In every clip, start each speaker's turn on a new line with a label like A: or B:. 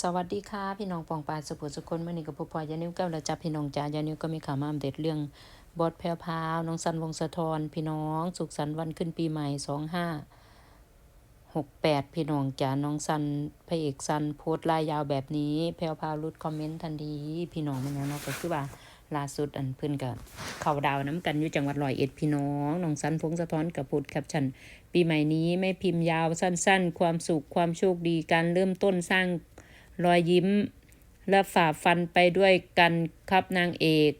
A: สวัสดีค่ะพี่น้องปองปาสุขุสุคนเมื่อนี้กับพ่อพอยานิ้วเก้าแล้วจับพี่น้องจ้ายานิ้วก็มีข่าวมาอัปเดตเรื่องบอสแพรวพาวน้องสันวงสะทอนพี่น้อง สุขสันต์วันขึ้นปีใหม่สองห้าหกแปดพี่น้องจ้าน้องสันพระเอกสันโพสต์ลายยาวแบบนี้แพรวพาวรุดคอมเมนต์ทันทีพี่น้องมันยังเนาะก็คือว่าล่าสุดอันเพิ่นกับเขาดาวน้ำกันอยู่จังหวัดร้อยเอ็ดพี่น้องน้องสันพงสะท้อนกับพูดแคปชั่นปีใหม่นี้ไม่พิมพ์ยาวสั้น ๆ ความสุขความโชคดีการเริ่มต้นสร้าง รอยยิ้ม และฝ่าฟันไปด้วยกันครับนางเอก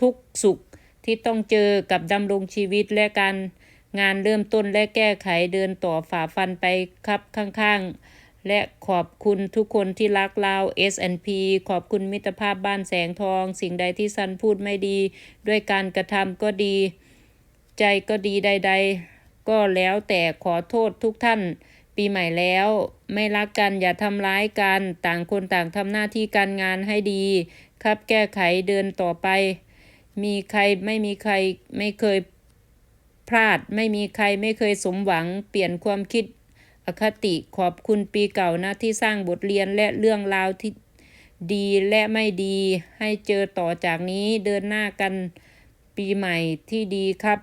A: ทุกสุขที่ต้องเจอกับดำรงชีวิตและการงานเริ่มต้นและแก้ไขเดินต่อฝ่าฟันไปครับข้างๆ และขอบคุณทุกคนที่รักเรา S&P ขอบคุณมิตรภาพบ้านแสงทอง สิ่งใดที่ซันพูดไม่ดี ด้วยการกระทำก็ดี ใจก็ดีใด ๆ ก็แล้วแต่ขอโทษทุกท่าน ปีใหม่แล้ว ไม่รักกันอย่าทำร้ายกัน ต่างคนต่างทำหน้าที่การงานให้ดี ครับแก้ไขเดินต่อไป มีใครไม่มีใครไม่เคยพลาด ไม่มีใครไม่เคยสมหวัง เปลี่ยนความคิดอคติขอบคุณปีเก่านะที่สร้างบทเรียนและเรื่องราวที่ดีและไม่ดี ให้เจอต่อจากนี้เดินหน้ากันปีใหม่ที่ดีครับ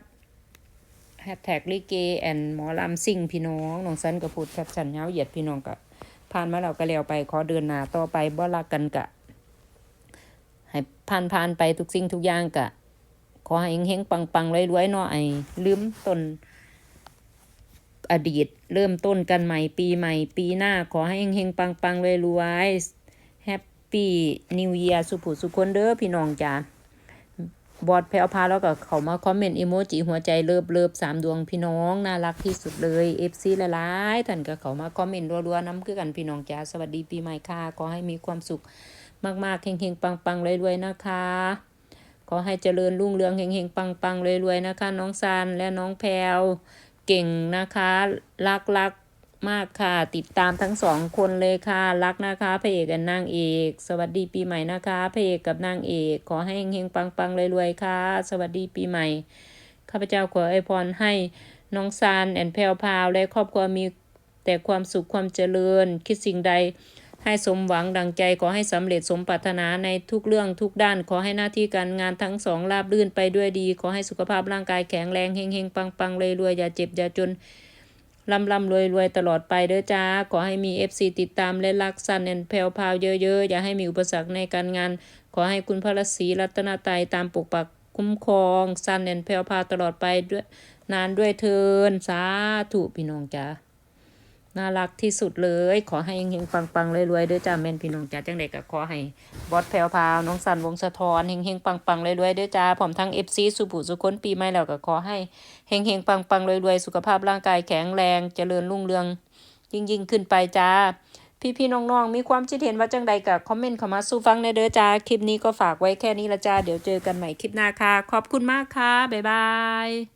A: แฮชแท็กลิเกแอนหมอลำซิ่งพี่น้องน้องสันก็พูดแคปชั่นเงาเหยียดพี่น้องกะผ่านมาแล้วก็แล้วไปขอเดินหน้าต่อไปบ่รักกันกะ ให้ผ่านผ่านไปทุกสิ่งทุกอย่างกะ ขอให้เฮงๆปังๆรวยๆเนาะไอ้ลืมต้นอดีตเริ่มต้นกันใหม่ปีใหม่ ปีหน้าขอให้เฮงๆปังๆรวยๆแฮปปี้นิวเยียร์สุผุสุขคนเด้อพี่น้องจ้า บอดแพรวพาแล้วก็เขามาคอมเมนต์อีโมจิหัวใจเลิบเลิบสามดวงพี่น้องน่ารักที่สุดเลยเอฟซีหลายท่านก็เขามาคอมเมนต์รัวๆน้ำคือกันพี่น้องจ้าสวัสดีปีใหม่ค่ะขอให้มีความสุขมากๆเฮงๆปังๆรวยๆนะคะ ขอให้เจริญรุ่งเรืองเฮงๆปังๆรวยๆนะคะ น้องซันและน้องแพรวเก่งนะคะรักรักๆ มากค่ะ ติดตามทั้งสองคนเลยค่ะ รักนะคะพระเอกกับนางเอก สวัสดีปีใหม่นะคะพระเอกกับนางเอก ขอให้เฮงๆปังรวยๆค่ะ สวัสดีปีใหม่ข้าพเจ้าขออวยพรให้น้องซานแอนแพรวพาวและครอบครัวมีแต่ความสุขความเจริญ คิดสิ่งใดให้สมหวังดังใจขอให้สำเร็จสมปรารถนาในทุกเรื่องทุกด้าน ขอให้หน้าที่การงานทั้งสองราบรื่นไปด้วยดี ขอให้สุขภาพร่างกายแข็งแรงเฮงเฮงปังปังรวยรวยอย่าเจ็บอย่าจน ร่ำร่ำรวยรวยตลอดไปเด้อจ้า ขอให้มี FC ติดตามและรักสันแอนแพลวพราวเยอะๆ อย่าให้มีอุปสรรคในการงาน ขอให้คุณพระศรีรัตนตรัยตามปกปักคุ้มครองสันแอนแพลวพราวตลอดไปด้วยนานด้วยเทินสาธุพี่น้องจ้า น่ารักที่สุดเลย ขอให้เฮงๆปังๆรวยๆด้อจ้าแม่นพี่น้องจ้าจังใดก็ขอให้บอสแพรวพราวน้องสันวงศ์สะทอนเฮงๆปังๆรวยๆด้อจ้าพร้อมทั้ง FC สุภูสุคนปีใหม่แล้วก็ขอให้เฮงๆปังๆรวยๆสุขภาพร่างกายแข็งแรงเจริญรุ่งเรือง ยิ่งๆขึ้นไปจ้าพี่ๆน้องๆ มีความคิดเห็นว่าจังใดก็คอมเมนต์เข้ามาสู่ฟังในเด้อจ้า คลิปนี้ก็ฝากไว้แค่นี้ละจ้า เดี๋ยวเจอกันใหม่คลิปหน้าค่ะ ขอบคุณมากค่ะ บ๊ายบาย